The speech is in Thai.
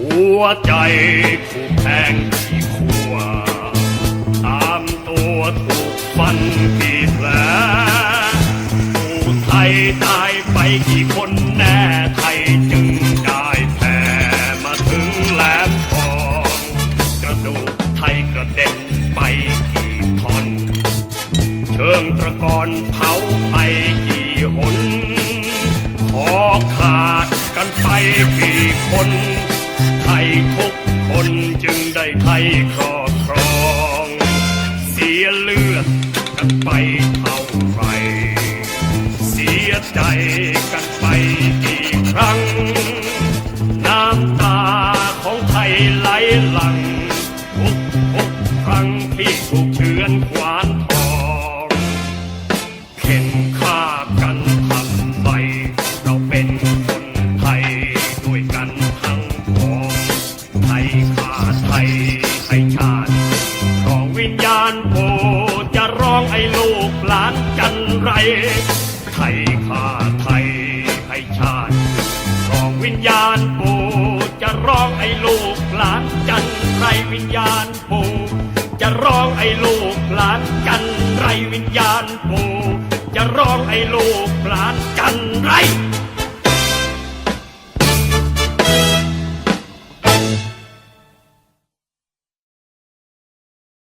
หัวใจถูกแทงที่ขัวตามตัวถูกฟันกี่แผลผู้ไทยตายไปกี่คนแน่ไทยจึงได้แผ่มาถึงแหลมทองกระดูกไทยกระเด็นไปกี่ท่อน เชิงตะกอนเผาไปกี่หนขอขาดกันไปกี่คนไทยทุกคน ไทยครอบครอง เสียเลือดกันไปเท่าไหรเสียใจกันไปกี่ครั้ง น้ำตาของไทยไหลหลังทุกทุกครั้งที่ถูกเชือนขวานทองเข็น ไทยชาติร้องวิญญาณโปจะร้องไอ้ลูกหลานจันไรไทยฆ่าไทยให้ชาติร้องวิญญาณโปจะร้องไอ้ลูกหลานจันไรวิญญาณโปจะร้องไอ้ลูกหลานจันไรวิญญาณโปจะร้องไอ้ลูกหลานจัน